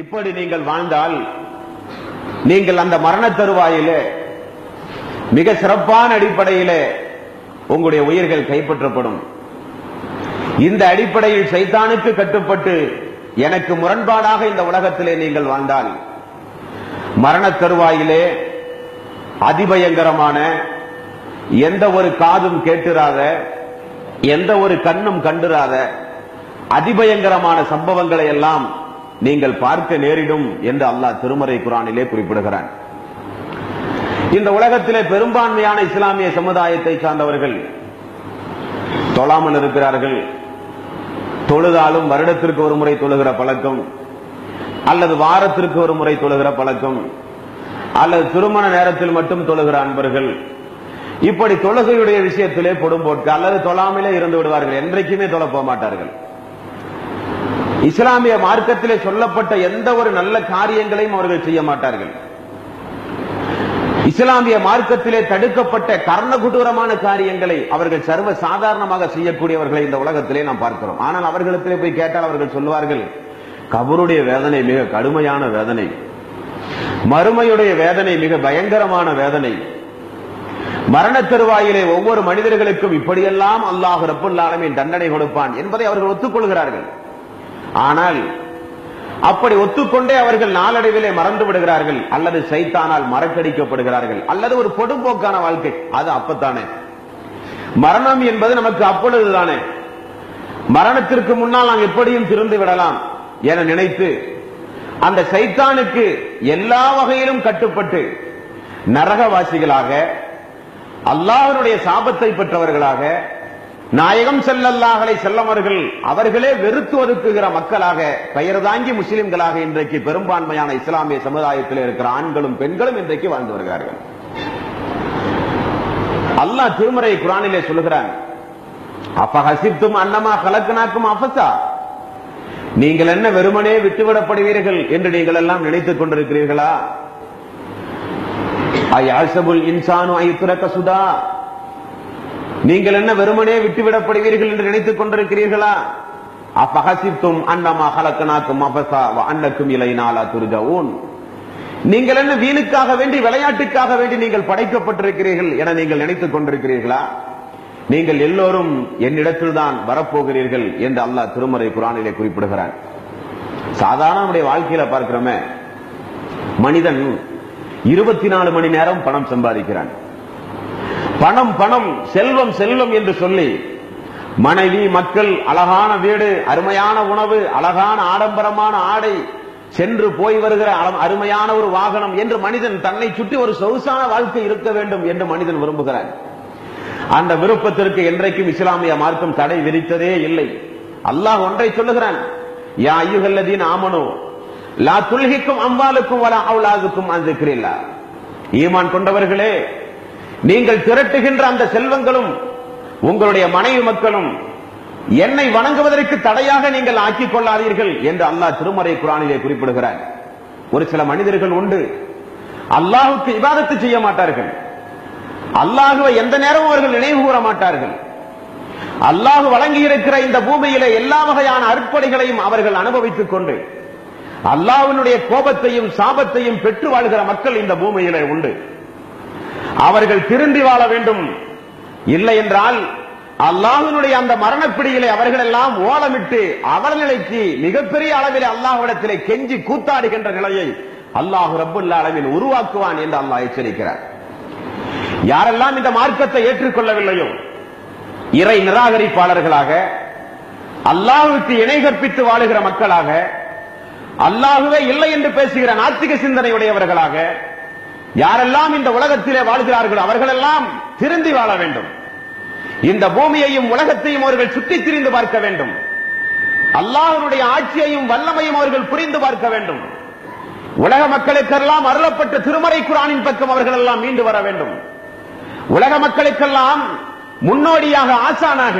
இப்படி நீங்கள் வாழ்ந்தால் நீங்கள் அந்த மரண தருவாயிலே மிக சிறப்பான அடிப்படையிலே உங்களுடைய உயிர்கள் கைப்பற்றப்படும். இந்த அடிப்படையில் சைத்தானுக்கு கட்டுப்பட்டு எனக்கு முரண்பாடாக இந்த உலகத்திலே நீங்கள் வாழ்ந்தால் மரண தருவாயிலே அதிபயங்கரமான எந்த ஒரு காதும் கேட்டுராத எந்த ஒரு கண்ணும் கண்டுராத அதிபயங்கரமான சம்பவங்களை எல்லாம் நீங்கள் பார்க்க நேரிடும் என்று அல்லாஹ் திருமறை குரானிலே குறிப்பிடுகிறான். இந்த உலகத்திலே பெரும்பான்மையான இஸ்லாமிய சமுதாயத்தை சார்ந்தவர்கள் தொழாமல் இருக்கிறார்கள். தொழுதாலும் வருடத்திற்கு ஒரு முறை தொழுகிற பழக்கம் அல்லது வாரத்திற்கு ஒரு முறை தொழுகிற பழக்கம் அல்லது திருமண நேரத்தில் மட்டும் தொழுகிற அன்பர்கள் இப்படி தொழுகையுடைய விஷயத்திலே பொடும்போட்கு அல்லது தொழாமலே இருந்து விடுவார்கள். என்றைக்குமே தொலை போக மாட்டார்கள் இஸ்லாமிய மார்க்கத்திலே சொல்லப்பட்ட எந்த ஒரு நல்ல காரியங்களையும் அவர்கள் செய்ய மாட்டார்கள். இஸ்லாமிய மார்க்கத்திலே தடுக்கப்பட்ட கர்ணகுடூரமான காரியங்களை அவர்கள் சர்வ சாதாரணமாக செய்யக்கூடியவர்களை இந்த உலகத்திலே நாம் பார்க்கிறோம். ஆனால் அவர்களிடத்திலே போய் கேட்டால் அவர்கள் சொல்வார்கள் கபருடைய வேதனை மிக கடுமையான வேதனை. மறுமையுடைய வேதனை மிக பயங்கரமான வேதனை. மரண தருவாயிலே ஒவ்வொரு மனிதர்களுக்கும் இப்படியெல்லாம் அல்லாஹ் ரப்புல்லாலமே தண்டனை கொடுப்பான் என்பதை அவர்கள் ஒத்துக்கொள்கிறார்கள். ஆனால் அப்படி ஒத்துக்கொண்டே அவர்கள் நாளடைவிலே மறந்து விடுகிறார்கள் அல்லது சைத்தானால் மறக்கடிக்கப்படுகிறார்கள் அல்லது ஒரு பொடும்போக்கான வாழ்க்கை. அது அப்பத்தானே. மரணம் என்பது நமக்கு அப்பொழுதுதானே. மரணத்திற்கு முன்னால் நாம் எப்படியும் திருந்து விடலாம் என நினைத்து அந்த சைத்தானுக்கு எல்லா வகையிலும் கட்டுப்பட்டு நரகவாசிகளாக அல்லாஹனுடைய சாபத்தை பெற்றவர்களாக நாயகம் செல்லல்லாஹலை செல்லவர்கள் அவர்களே வெறுத்து ஒதுக்குகிற மக்களாக பெயர் தாங்கி முஸ்லிம்களாக இன்றைக்கு பெரும்பான்மையான இஸ்லாமிய சமுதாயத்தில் இருக்கிற ஆண்களும் பெண்களும் இன்றைக்கு வாழ்ந்து வருகிறார்கள். அல்லாஹ் திருமறை குரானிலே சொல்லுகிறான் அப்பஹசித்தும் அன்னமா கலக்கனாக்கும் அபசா நீங்கள் என்ன வெறுமனே விட்டுவிடப்படுவீர்கள் என்று நீங்கள் எல்லாம் நினைத்துக் கொண்டிருக்கிறீர்களா? இன்சானு ஐத்துரக்க சுதா? நீங்கள் என்ன வெறுமனே விட்டுவிடப்படுவீர்கள் என்று நினைத்துக் கொண்டிருக்கிறீர்களா? அப்பகசித்தும் அன்னமா ஹலக்கனாக்கும் அபசா அன்னக்கும் இலை நாளா துருஜவுன். நீங்கள் என்ன வீணுக்காக வேண்டி விளையாட்டுக்காக வேண்டி நீங்கள் படைக்கப்பட்டிருக்கிறீர்கள் என நீங்கள் நினைத்துக் கொண்டிருக்கிறீர்களா? நீங்கள் எல்லோரும் என்னிடத்தில் தான் வரப்போகிறீர்கள் என்று அல்லாஹ் திருமறை குரானிலே குறிப்பிடுகிறான். சாதாரண நம்முடைய வாழ்க்கையில பார்க்கிறோமே மனிதன் இருபத்தி நாலு மணி நேரம் பணம் சம்பாதிக்கிறான். பணம் பணம் செல்வம் செல்வம் என்று சொல்லி மனைவி மக்கள் அழகான வீடு அருமையான உணவு அழகான ஆடம்பரமான ஆடை சென்று போய் வருகிற அழ- அருமையான ஒரு வாகனம் என்று மனிதன் தன்னை சுற்றி ஒரு சொகுசான வாழ்க்கை இருக்க வேண்டும் என்று மனிதன் விரும்புகிறான். அந்த விருப்பத்திற்கு என்றைக்கும் இஸ்லாமிய மார்க்கம் தடை விதித்ததே இல்லை. அல்லாஹ் ஒன்றை சொல்லுகிறான் யா ஐயுகல்லதீன் ஆமனோ லா துல்கிக்கும் அம்பாலுக்கும் வலா அவுலாதுக்கும் அந்த ஈமான் கொண்டவர்களே நீங்கள் திரட்டுகின்ற அந்த செல்வங்களும் உங்களுடைய மனைவி மக்களும் என்னை வணங்குவதற்கு தடையாக நீங்கள் ஆக்கிக் கொள்ளாதீர்கள் என்று அல்லாஹ் திருமறை குரானிலே குறிப்பிடுகிறார். ஒரு சில மனிதர்கள் உண்டு. அல்லாஹுக்கு விவாதத்தை செய்ய மாட்டார்கள். அல்லாஹுவை எந்த நேரமும் அவர்கள் நினைவு கூற மாட்டார்கள். அல்லாஹு வழங்கியிருக்கிற இந்த பூமியிலே எல்லா வகையான அற்படைகளையும் அவர்கள் அனுபவித்துக் கொண்டு அல்லாஹினுடைய கோபத்தையும் சாபத்தையும் பெற்று வாழ்கிற மக்கள் இந்த பூமியிலே உண்டு. அவர்கள் திருந்தி வாழ வேண்டும். இல்லை என்றால் அல்லாஹினுடைய அந்த மரணப்பிடியிலே அவர்கள் எல்லாம் ஓலமிட்டு அவல நிலைக்கு மிகப்பெரிய அளவில் அல்லாஹ்விடத்திலே கெஞ்சி கூத்தாடுகின்ற நிலையை அல்லாஹ் ரபுல்லா அளவில் உருவாக்குவான் என்று அல்லாஹ் எச்சரிக்கிறார். யாரெல்லாம் இந்த மார்க்கத்தை ஏற்றுக்கொள்ளவில்லையோ இறை நிராகரிப்பாளர்களாக அல்லாஹுக்கு இணை கற்பித்து வாழுகிற மக்களாக அல்லாஹுவே இல்லை என்று பேசுகிற நாத்திக சிந்தனையுடையவர்களாக யாரெல்லாம் இந்த உலகத்திலே வாழ்கிறார்கள் அவர்களெல்லாம் திருந்தி வாழ வேண்டும். இந்த பூமியையும் உலகத்தையும் அவர்கள் சுற்றித் திரிந்து பார்க்க வேண்டும். அல்லாஹனுடைய ஆட்சியையும் வல்லமையும் அவர்கள் புரிந்து பார்க்க வேண்டும். உலக மக்களுக்கெல்லாம் அருளப்பட்ட திருமறை குரானின் பக்கம் அவர்கள் எல்லாம் மீண்டு வர வேண்டும். உலக மக்களுக்கெல்லாம் முன்னோடியாக ஆசானாக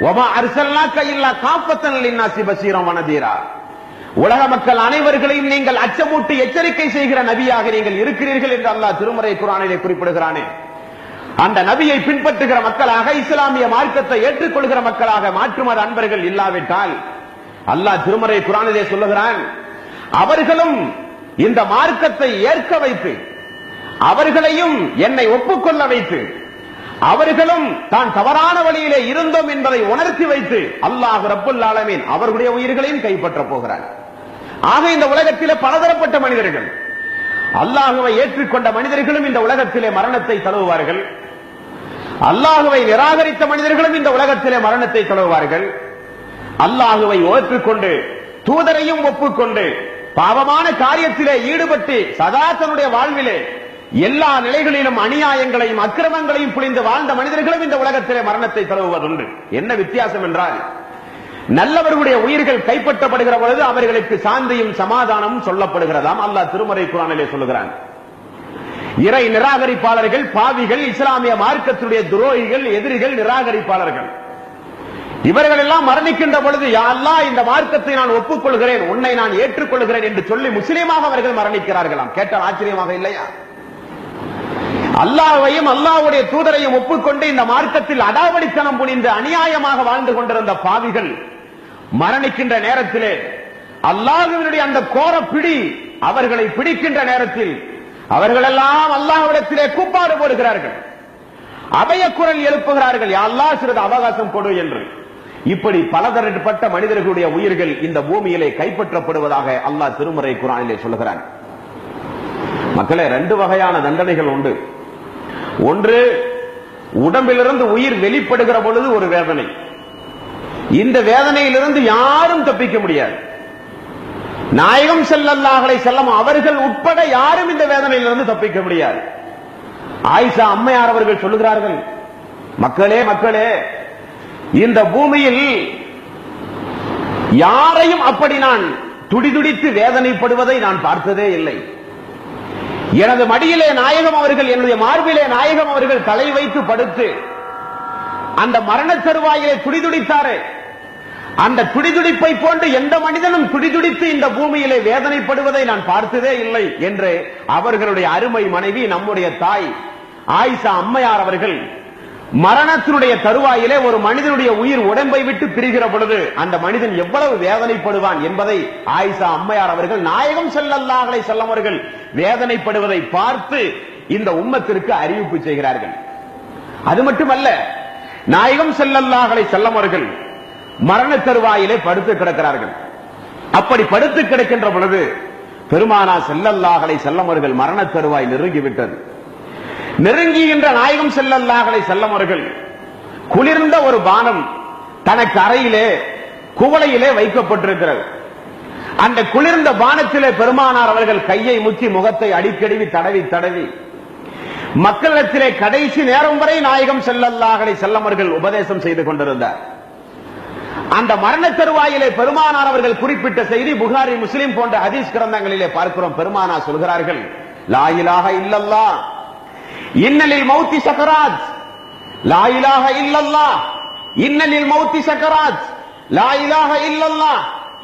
ஒமா அரிசல்லா இல்லா காப்பத்தன் லின்னாசி பசீரம் வனதீரா உலக மக்கள் அனைவர்களையும் நீங்கள் அச்சமூட்டி எச்சரிக்கை செய்கிற நபியாக நீங்கள் இருக்கிறீர்கள் என்று அல்லாஹ் திருமறை குரானிலே குறிப்பிடுகிறானே. அந்த நபியை பின்பற்றுகிற மக்களாக இஸ்லாமிய மார்க்கத்தை ஏற்றுக்கொள்கிற மக்களாக மாற்றுமத அன்பர்கள் இல்லாவிட்டால் அல்லாஹ் திருமறை குரானிலே சொல்லுகிறான் அவர்களும் இந்த மார்க்கத்தை ஏற்க வைத்து அவர்களையும் என்னை ஒப்புக்கொள்ள வைத்து அவர்களும் தான் தவறான வழியிலே இருந்தோம் என்பதை உணர்த்தி வைத்து அல்லாஹ் ரப்புல் ஆலமீன் அவர்களுடைய உயிர்களையும் கைப்பற்ற போகிறார் ஆக இந்த உலகத்திலே பலதரப்பட்ட மனிதர்கள். அல்லாஹுவை ஏற்றுக்கொண்ட மனிதர்களும் இந்த உலகத்திலே மரணத்தை தழுவுவார்கள். அல்லாஹுவை நிராகரித்த மனிதர்களும் இந்த உலகத்திலே மரணத்தை தழுவுவார்கள். அல்லாஹுவை ஓற்றுக்கொண்டு தூதரையும் ஒப்புக்கொண்டு பாவமான காரியத்திலே ஈடுபட்டு சதா தன்னுடைய வாழ்விலே எல்லா நிலைகளிலும் அநியாயங்களையும் அக்கிரமங்களையும் புரிந்து வாழ்ந்த மனிதர்களும் இந்த உலகத்திலே மரணத்தை தழுவுவதுண்டு. என்ன வித்தியாசம் என்றால் நல்லவர்களுடைய உயிர்கள் கைப்பற்றப்படுகிற பொழுது அவர்களுக்கு சாந்தியும் சமாதானமும் சொல்லப்படுகிறதாம். அல்லாஹ் திருமறை குரானிலே சொல்லுகிறான். இறை நிராகரிப்பாளர்கள் பாவிகள் இஸ்லாமிய மார்க்கத்துடைய துரோகிகள் எதிரிகள் நிராகரிப்பாளர்கள். இவர்கள் எல்லாம் மரணிக்கின்ற பொழுது யா அல்லாஹ் இந்த மார்க்கத்தை நான் ஒப்புக்கொள்கிறேன் உன்னை நான் ஏற்றுக்கொள்கிறேன் என்று சொல்லி முஸ்லீமாக அவர்கள் மரணிக்கிறார்களாம். கேட்டால் ஆச்சரியமாக இல்லையா? அல்லாவையும் அல்லாஹ்வுடைய தூதரையும் ஒப்புக்கொண்டு இந்த மார்க்கத்தில் அடாவடித்தனம் புனிந்து அநியாயமாக வாழ்ந்து கொண்டிருந்த பாவிகள் மரணிக்கின்ற நேரத்திலே அல்லாஹுவினுடைய அந்த கோர பிடி அவர்களை பிடிக்கின்ற நேரத்தில் அவர்களெல்லாம் அல்லாஹ்விடத்திலே கூப்பாடு போடுகிறார்கள். அபய குரல் எழுப்புகிறார்கள். யா அல்லாஹ் சிறிது அவகாசம் கொடு என்று. இப்படி பலதரப்பட்ட மனிதர்களுடைய உயிர்கள் இந்த பூமியிலே கைப்பற்றப்படுவதாக அல்லாஹ் திருமறை குரானிலே சொல்லுகிறான். மக்களே ரெண்டு வகையான தண்டனைகள் உண்டு. ஒன்று உடம்பிலிருந்து உயிர் வெளிப்படுகிற பொழுது ஒரு வேதனை. இந்த வேதனையிலிருந்து யாரும் தப்பிக்க முடியாது. நாயகம் செல்லல்லாஹலை செல்லம் அவர்கள் உட்பட யாரும் இந்த வேதனையிலிருந்து தப்பிக்க முடியாது. ஆயிஷா அம்மையார் அவர்கள் சொல்லுகிறார்கள் மக்களே மக்களே இந்த பூமியில் யாரையும் அப்படி நான் துடிதுடித்து வேதனைப்படுவதை நான் பார்த்ததே இல்லை. எனது மடியிலே நாயகம் அவர்கள் என்னுடைய மார்பிலே நாயகம் அவர்கள் தலை வைத்து படுத்து அந்த மரண தருவாயிலே துடிதுடித்தாரே. அந்த துடிதுடிப்பை போன்று எந்த மனிதனும் துடிதுடித்து இந்த பூமியிலே வேதனைப்படுவதை நான் பார்த்ததே இல்லை என்று அவர்களுடைய அருமை மனைவி நம்முடைய தாய் ஆயிஷா அம்மையார் அவர்கள் மரணத்தினுடைய தருவாயிலே ஒரு மனிதனுடைய உயிர் உடம்பை விட்டு பிரிகிற பொழுது அந்த மனிதன் எவ்வளவு வேதனைப்படுவான் என்பதை ஆயிஷா அம்மையார் அவர்கள் நாயகம் செல்லல்லாகளை செல்லம் அவர்கள் வேதனைப்படுவதை பார்த்து இந்த உம்மத்திற்கு அறிவிப்பு செய்கிறார்கள். அது மட்டுமல்ல நாயகம் செல்லல்லாஹலை செல்லமர்கள் மரண தருவாயிலே படுத்து கிடக்கிறார்கள். அப்படி படுத்து கிடக்கின்ற பொழுது பெருமானா செல்லல்லாகலை செல்லமர்கள் அவர்கள் மரண தருவாய் நெருங்கிவிட்டது. நெருங்குகின்ற நாயகம் செல்லல்லாஹலை செல்லமர்கள் குளிர்ந்த ஒரு பானம் தனக்கு அறையிலே குவளையிலே வைக்கப்பட்டிருக்கிறது. அந்த குளிர்ந்த பானத்திலே பெருமானார் அவர்கள் கையை முக்கி முகத்தை அடிக்கடி தடவி தடவி மக்களிடத்திலே கடைசி நேரம் வரை நாயகம் செல்லல்லாஹலை செல்லமர்கள் உபதேசம் செய்து கொண்டிருந்தார். அந்த மரண தருவாயிலே பெருமானார் அவர்கள் குறிப்பிட்ட செய்தி புகாரி முஸ்லிம் போன்ற ஹதீஸ் கிரந்தங்களிலே பார்க்கிறோம். பெருமானா சொல்கிறார்கள் லாயிலாக இல்லல்லா இன்னலில் மௌத்தி சக்கராஜ் லாயிலாக இல்லல்லா இன்னலில் மௌத்தி சக்கராஜ் லாயிலாக இல்லல்லா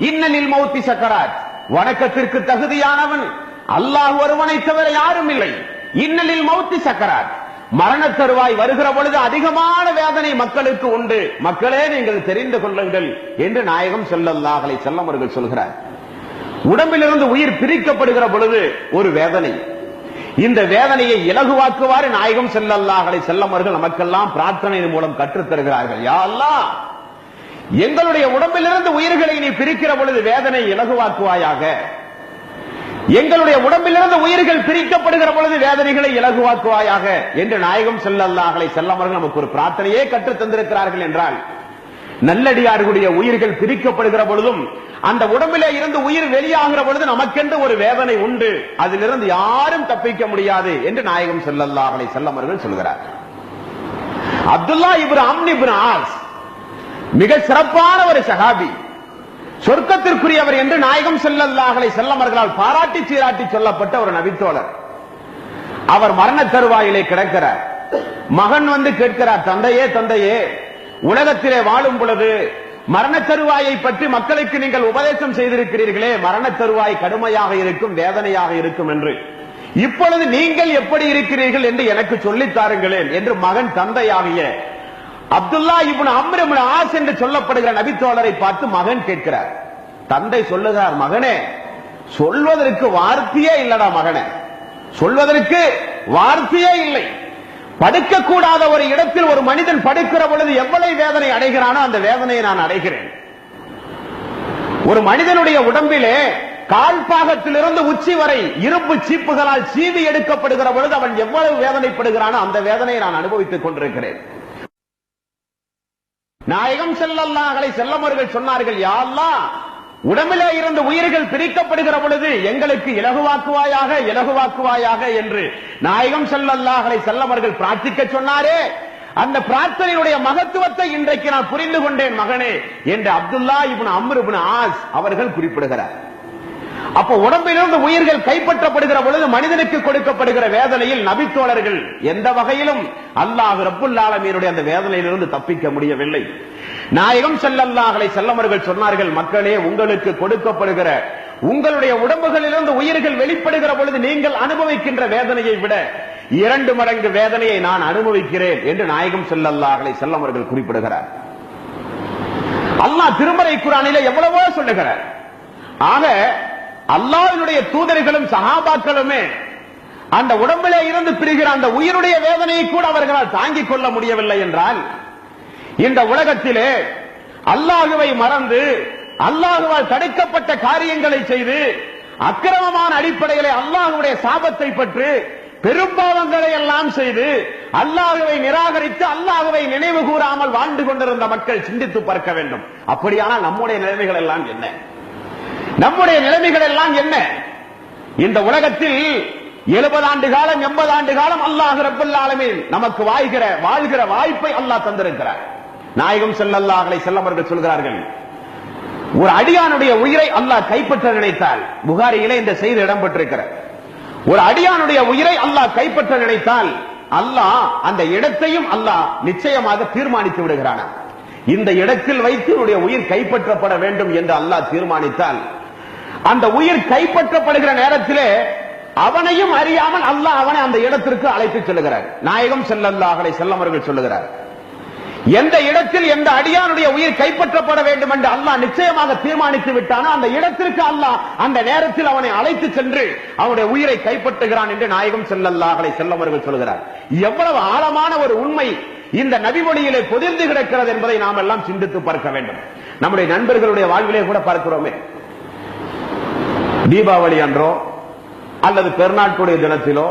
இன்னலில் மௌத்தி சக்கராஜ் வணக்கத்திற்கு தகுதியானவன். அல்லாஹ் ஒருவனை தவிர யாரும் இல்லை. இன்னலில் மௌத்தி சக்கராத். மரண தருவாய் வருகிற பொழுது அதிகமான வேதனை மக்களுக்கு உண்டு. மக்களே நீங்கள் தெரிந்து கொள்ளுங்கள் என்று நாயகம் செல்லல்லாஹலை செல்லம் அவர்கள் சொல்கிறார். உடம்பிலிருந்து உயிர் பிரிக்கப்படுகிற பொழுது ஒரு வேதனை. இந்த வேதனையை இலகுவாக்குவாறு நாயகம் செல்லல்லாஹலை செல்லம் அவர்கள் நமக்கெல்லாம் பிரார்த்தனையின் மூலம் கற்றுத் தருகிறார்கள். யா அல்லா எங்களுடைய உடம்பிலிருந்து உயிர்களை நீ பிரிக்கிற பொழுது வேதனை இலகுவாக்குவாயாக. எங்களுடைய உடம்பிலிருந்து உயிர்கள் பிரிக்கப்படுகிற பொழுது வேதனைகளை இலகுவாக்குவாயாக என்று நாயகம் செல்லல்லாஹலை செல்லவர்கள் நமக்கு ஒரு பிரார்த்தனையே கற்றுத் தந்திருக்கிறார்கள் என்றால் நல்லடியார்களுடைய உயிர்கள் பிரிக்கப்படுகிற பொழுதும் அந்த உடம்பிலே இருந்து உயிர் வெளியாகிற பொழுது நமக்கென்று ஒரு வேதனை உண்டு. அதிலிருந்து யாரும் தப்பிக்க முடியாது என்று நாயகம் செல்லல்லாஹலை செல்லமர்கள் சொல்கிறார். அப்துல்லா இப்ரு அம்னி மிக சிறப்பான ஒரு சஹாபி. சொர்க்கத்திற்குரியவர் என்று நாயகம் செல்லல்லாஹலை செல்லமர்களால் பாராட்டி சீராட்டி சொல்லப்பட்ட ஒரு நபித்தோழர். அவர் மரண தருவாயிலே கிடக்கிறார். மகன் வந்து கேட்கிறார் தந்தையே தந்தையே உலகத்திலே வாழும் பொழுது மரண தருவாயை பற்றி மக்களுக்கு நீங்கள் உபதேசம் செய்திருக்கிறீர்களே மரண தருவாய் கடுமையாக இருக்கும் வேதனையாக இருக்கும் என்று. இப்பொழுது நீங்கள் எப்படி இருக்கிறீர்கள் என்று எனக்கு சொல்லித் தாருங்களேன் என்று மகன் தந்தையாகிய அப்துல்லா இப்னு அம்ர் ஆஸ் என்று சொல்லப்படுகிற நபித்தோழரை பார்த்து மகன் கேட்கிறார். தந்தை சொல்லுகிறார் மகனே சொல்வதற்கு வார்த்தையே இல்லடா மகனே. சொல்வதற்கு வார்த்தையே இல்லை. படுக்கக்கூடாத ஒரு இடத்தில் ஒரு மனிதன் படுக்கிற பொழுது எவ்வளவு வேதனை அடைகிறானோ அந்த வேதனையை நான் அடைகிறேன். ஒரு மனிதனுடைய உடம்பிலே கால்பாகத்திலிருந்து உச்சி வரை இரும்பு சீப்புகளால் சீவி எடுக்கப்படுகிற பொழுது அவன் எவ்வளவு வேதனைப்படுகிறானோ அந்த வேதனையை நான் அனுபவித்துக் கொண்டிருக்கிறேன். நாயகம் செல்லல்லாஹலை செல்லமர்கள் சொன்னார்கள் யாழ்லா உடம்பிலே இருந்து உயிர்கள் பிரிக்கப்படுகிற பொழுது எங்களுக்கு இலகுவாக்குவாயாக இலகுவாக்குவாயாக என்று நாயகம் செல்லல்லாஹலை செல்லமர்கள் பிரார்த்திக்க சொன்னாரே. அந்த பிரார்த்தனையுடைய மகத்துவத்தை இன்றைக்கு நான் புரிந்து கொண்டேன் மகனே என்று அப்துல்லா இப்னு அம்ருபின் ஆஸ் அவர்கள் குறிப்பிடுகிறார். அப்ப உடம்பிலிருந்து உயிர்கள் கைப்பற்றப்படுகிற பொழுது மனிதனுக்கு கொடுக்கப்படுகிற வேதனையில் நபித்தோழர்கள் எந்த வகையிலும் அல்லாஹ் ரப்புல்லாலமீனுடைய அந்த வேதனையிலிருந்து தப்பிக்க முடியவில்லை. நாயகம் செல்லல்லாஹலை செல்லமர்கள் சொன்னார்கள் மக்களே உங்களுக்கு கொடுக்கப்படுகிற உங்களுடைய உடம்புகளிலிருந்து உயிர்கள் வெளிப்படுகிற பொழுது நீங்கள் அனுபவிக்கின்ற வேதனையை விட இரண்டு மடங்கு வேதனையை நான் அனுபவிக்கிறேன் என்று நாயகம் செல்லல்லாஹலை செல்லமர்கள் குறிப்பிடுகிறார். அல்லாஹ் திருமறை குரானில எவ்வளவோ சொல்லுகிறார். ஆக அல்லாவினுடைய தூதர்களும் சகாபாக்களுமே அந்த உடம்பிலே இருந்து பிரிகிற அந்த உயிருடைய வேதனையை கூட அவர்களால் தாங்கிக் கொள்ள முடியவில்லை என்றால் இந்த உலகத்திலே அல்லாஹுவை மறந்து அல்லாஹுவால் தடுக்கப்பட்ட காரியங்களை செய்து அக்கிரமமான அடிப்படையிலே அல்லாஹுடைய சாபத்தை பற்று பெரும்பாவங்களை எல்லாம் செய்து அல்லாஹுவை நிராகரித்து அல்லாஹுவை நினைவு கூறாமல் வாழ்ந்து கொண்டிருந்த மக்கள் சிந்தித்து பார்க்க வேண்டும். அப்படியானால் நம்முடைய நிலைமைகள் எல்லாம் என்ன? நம்முடைய நிலைமைகள் எல்லாம் என்ன? இந்த உலகத்தில் எழுபது ஆண்டு காலம் எண்பது ஆண்டு காலம் அல்லாஹ் ரப்பல் நமக்கு வாழ்கிற வாழ்கிற வாய்ப்பை அல்லாஹ் தந்திருக்கிறார். நாயகம் செல்லல்லாஹலை செல்லவர்கள் சொல்கிறார்கள் ஒரு அடியானுடைய உயிரை அல்லாஹ் கைப்பற்ற நினைத்தால் புகாரியிலே இந்த செய்தி இடம்பெற்றிருக்கிறார் ஒரு அடியானுடைய உயிரை அல்லாஹ் கைப்பற்ற நினைத்தால் அல்லாஹ் அந்த இடத்தையும் அல்லாஹ் நிச்சயமாக தீர்மானித்து விடுகிறானா இந்த இடத்தில் வைத்து உன்னுடைய உயிர் கைப்பற்றப்பட வேண்டும் என்று அல்லாஹ் தீர்மானித்தால் அந்த உயிர் கைப்பற்றப்படுகிற நேரத்திலே அவனையும் அறியாமல் அல்லாஹ் அவனை அந்த இடத்திற்கு அழைத்து செல்லுகிறார். நாயகம் செல்லல்லாஹலை செல்லமர்கள் சொல்லுகிறார். எந்த இடத்தில் எந்த அடியானுடைய உயிர் கைப்பற்றப்பட வேண்டும் என்று அல்லாஹ் நிச்சயமாக தீர்மானித்து விட்டானோ அந்த இடத்திற்கு அல்லாஹ் அந்த நேரத்தில் அவனை அழைத்து சென்று அவனுடைய உயிரை கைப்பற்றுகிறான் என்று நாயகம் செல்லல்லாஹலை செல்லமர்கள் சொல்கிறார் எவ்வளவு ஆழமான ஒரு உண்மை இந்த நபிமொழியிலே பொதிர்ந்து கிடக்கிறது என்பதை நாம் எல்லாம் சிந்தித்து பார்க்க வேண்டும். நம்முடைய நண்பர்களுடைய வாழ்விலே கூட பார்க்கிறோமே. தீபாவளி அன்றோ அல்லது பெருநாட்களுடைய தினத்திலோ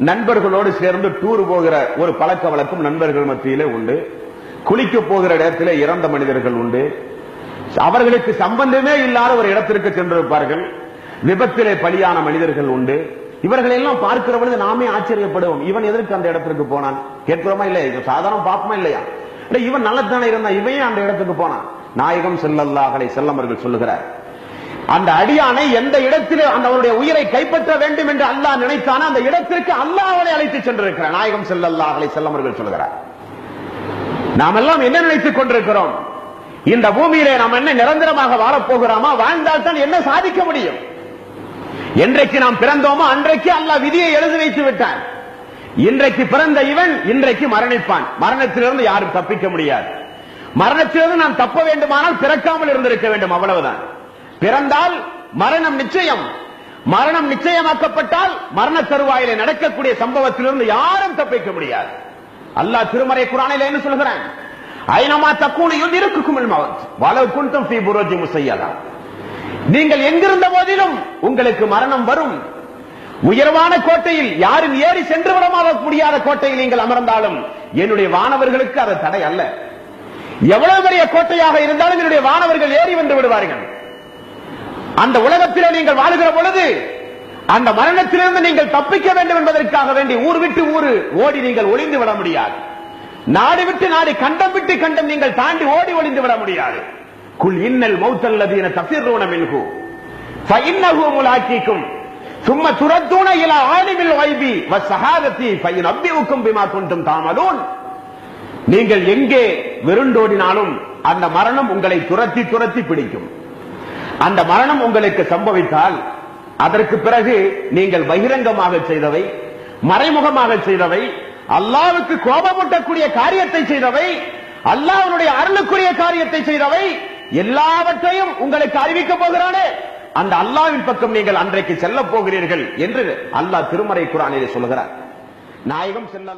நண்பர்களோடு சேர்ந்து டூர் போகிற ஒரு பழக்க வழக்கம் நண்பர்கள் மத்தியிலே உண்டு. குளிக்க போகிற இடத்திலே இறந்த மனிதர்கள் உண்டு. அவர்களுக்கு சம்பந்தமே இல்லாத ஒரு இடத்திற்கு சென்றிருப்பார்கள். விபத்திலே பலியான மனிதர்கள் உண்டு. இவர்களை எல்லாம் பார்க்கிற பொழுது நாமே ஆச்சரியப்படுவோம். இவன் எதற்கு அந்த இடத்திற்கு போனான்? கேட்கிறோமா இல்லையா? இது சாதாரண பாப்பமா இல்லையா? இல்ல இவன் நல்லதானே இருந்தான். இவன் அந்த இடத்துக்கு போனான்? நாயகம் செல்லல்லாகலை செல்லமர்கள் சொல்லுகிறார். அந்த அடியானை எந்த இடத்திலே அந்த அவருடைய உயிரை கைப்பற்ற வேண்டும் என்று அல்லாஹ் நினைத்தானோ அந்த இடத்திற்கு அல்லாஹ் அவனை அழைத்து சென்றிருக்கிறார் நாயகம் செல்லல்லாஹலை செல்லமர்கள் சொல்கிறார் நாம் எல்லாம் என்ன நினைத்துக் கொண்டிருக்கிறோம்? இந்த பூமியிலே நாம் என்ன நிரந்தரமாக வாழப்போகிறோமா வாழ்ந்தால் தான் என்ன சாதிக்க முடியும்? என்றைக்கு நாம் பிறந்தோமோ அன்றைக்கு அல்லாஹ் விதியை எழுதி வைத்து விட்டான். இன்றைக்கு பிறந்த இவன் இன்றைக்கு மரணிப்பான். மரணத்திலிருந்து யாரும் தப்பிக்க முடியாது. மரணத்திலிருந்து நாம் தப்ப வேண்டுமானால் பிறக்காமல் இருந்திருக்க வேண்டும். அவ்வளவுதான். பிறந்தால் மரணம் நிச்சயம். மரணம் நிச்சயமாக்கப்பட்டால் மரண தருவாயிலே நடக்கக்கூடிய சம்பவத்திலிருந்து யாரும் தப்பிக்க முடியாது. அல்லாஹ் திருமறை குரானில என்ன சொல்கிறான்? ஐநமா தக்கூணு இருக்கும் வலவு குண்டும் ஃபீ புரோஜி முசையதா நீங்கள் எங்கிருந்த போதிலும் உங்களுக்கு மரணம் வரும். உயர்வான கோட்டையில் யாரும் ஏறி சென்று விட முடியாத கோட்டையில் நீங்கள் அமர்ந்தாலும் என்னுடைய வானவர்களுக்கு அது தடை அல்ல. எவ்வளவு பெரிய கோட்டையாக இருந்தாலும் என்னுடைய வானவர்கள் ஏறி வந்து விடுவார்கள். அந்த உலகத்தில் நீங்கள் வாழுகிற பொழுது அந்த மரணத்திலிருந்து நீங்கள் தப்பிக்க வேண்டும் என்பதற்காக வேண்டி ஊர் விட்டு ஊர் ஓடி நீங்கள் ஒளிந்து விட முடியாது. நாடு விட்டு நாடு கண்டம் விட்டு கண்டம் நீங்கள் தாண்டி ஓடி ஒளிந்து விட முடியாது. குல் இன்னல் மௌத்தல்லது என தப்பிரோணம் மின்கு முலாக்கிக்கும். சும்மா துரத்தூன இலா ஆலிமில் வைபி. வ சகாதத்தி பையன் அப்பிவுக்கும் பிமா கொண்டும் தாமதூன் நீங்கள் எங்கே விருண்டோடினாலும் அந்த மரணம் உங்களை துரத்தி துரத்தி பிடிக்கும். அந்த மரணம் உங்களுக்கு சம்பவித்தால் அதற்கு பிறகு நீங்கள் பகிரங்கமாக செய்தவை மறைமுகமாக செய்தவை அல்லாவுக்கு கோபமூட்டக்கூடிய காரியத்தை செய்தவை அல்லாஹனுடைய அருளுக்குரிய காரியத்தை செய்தவை எல்லாவற்றையும் உங்களுக்கு அறிவிக்க போகிறானே. அந்த அல்லாவின் பக்கம் நீங்கள் அன்றைக்கு செல்ல போகிறீர்கள் என்று அல்லாஹ் திருமறை குரானிலே சொல்கிறார். நாயகம் செல்லல்லா